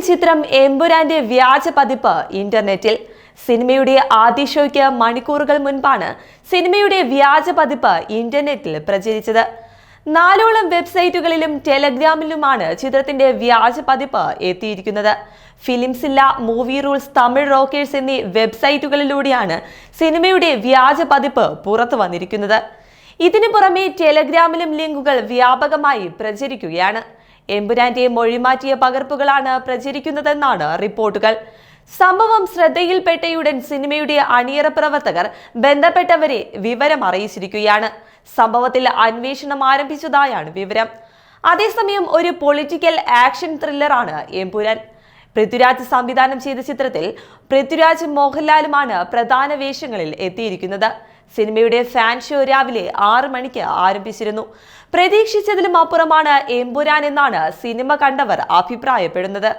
ചിത്രം എമ്പുരാന്റെ വ്യാജ പതിപ്പ് ഇന്റർനെറ്റിൽ. സിനിമയുടെ ആദ്യ ഷോയ്ക്ക് മണിക്കൂറുകൾ മുൻപാണ് സിനിമയുടെ വ്യാജ പതിപ്പ് ഇന്റർനെറ്റിൽ പ്രചരിച്ചത്. നാലോളം വെബ്സൈറ്റുകളിലും ടെലഗ്രാമിലുമാണ് ചിത്രത്തിന്റെ വ്യാജ പതിപ്പ് എത്തിയിരിക്കുന്നത്. ഫിലിംസില്ല മൂവി റൂൾസ് തമിഴ് റോക്കേഴ്സ് എന്നീ വെബ്സൈറ്റുകളിലൂടെയാണ് സിനിമയുടെ വ്യാജ പതിപ്പ് പുറത്തു വന്നിരിക്കുന്നത്. ഇതിനു പുറമെ ടെലഗ്രാമിലും ലിങ്കുകൾ വ്യാപകമായി പ്രചരിക്കുകയാണ്. എമ്പുരാന്റെ മൊഴിമാറ്റിയ പകർപ്പുകളാണ് പ്രചരിക്കുന്നതെന്നാണ് റിപ്പോർട്ടുകൾ. സംഭവം ശ്രദ്ധയിൽപ്പെട്ടയുടൻ സിനിമയുടെ അണിയറ പ്രവർത്തകർ ബന്ധപ്പെട്ടവരെ വിവരം അറിയിച്ചിരിക്കുകയാണ്. സംഭവത്തിൽ അന്വേഷണം ആരംഭിച്ചതായാണ് വിവരം. അതേസമയം ഒരു പൊളിറ്റിക്കൽ ആക്ഷൻ ത്രില്ലറാണ് എമ്പുരാൻ. പൃഥ്വിരാജ് സംവിധാനം ചെയ്ത ചിത്രത്തിൽ പൃഥ്വിരാജ് മോഹൻലാലുമാണ് പ്രധാന വേഷങ്ങളിൽ എത്തിയിരിക്കുന്നത്. സിനിമയുടെ ഫാൻ ഷോ രാവിലെ ആറ് മണിക്ക് ആരംഭിച്ചിരുന്നു. പ്രതീക്ഷിച്ചതിലും അപ്പുറമാണ് എമ്പുരാൻ എന്നാണ് സിനിമ കണ്ടവർ അഭിപ്രായപ്പെടുന്നത്.